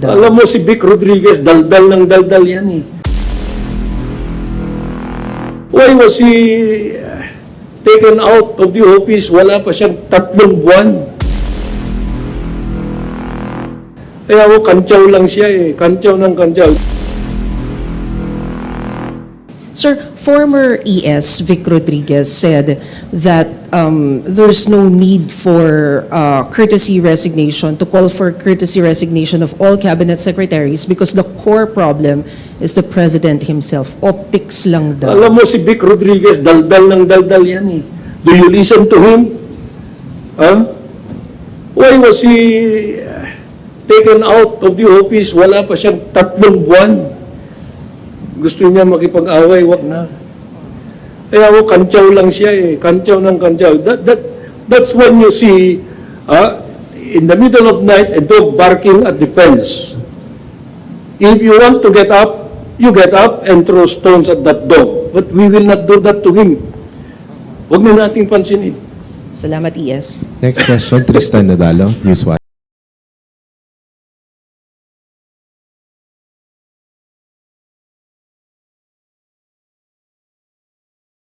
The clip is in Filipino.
daw. Alam mo si Vic Rodriguez, daldal ng daldal yan eh. Why was he uh, taken out of the office? Wala pa siyang tatlong buwan. Kaya ako, kantyaw lang siya eh. Kantyaw ng kantyaw. Sir, former ES Vic Rodriguez said that um, there's no need for uh, courtesy resignation, to call for courtesy resignation of all cabinet secretaries because the core problem is the president himself. Optics lang daw. Alam mo si Vic Rodriguez, daldal ng daldal yan eh. Do you listen to him? Huh? Why was he uh, taken out of the office? Wala pa siyang tatlong buwan. Gusto niya makipag-away, wag na. Kaya ako, kantyaw lang siya eh. Kantyaw ng kantyaw. That, that, that's when you see, ah, in the middle of night, a dog barking at the fence. If you want to get up, you get up and throw stones at that dog. But we will not do that to him. Huwag na nating pansinin. Salamat, ES. Next question, Tristan Nadalo, News 1.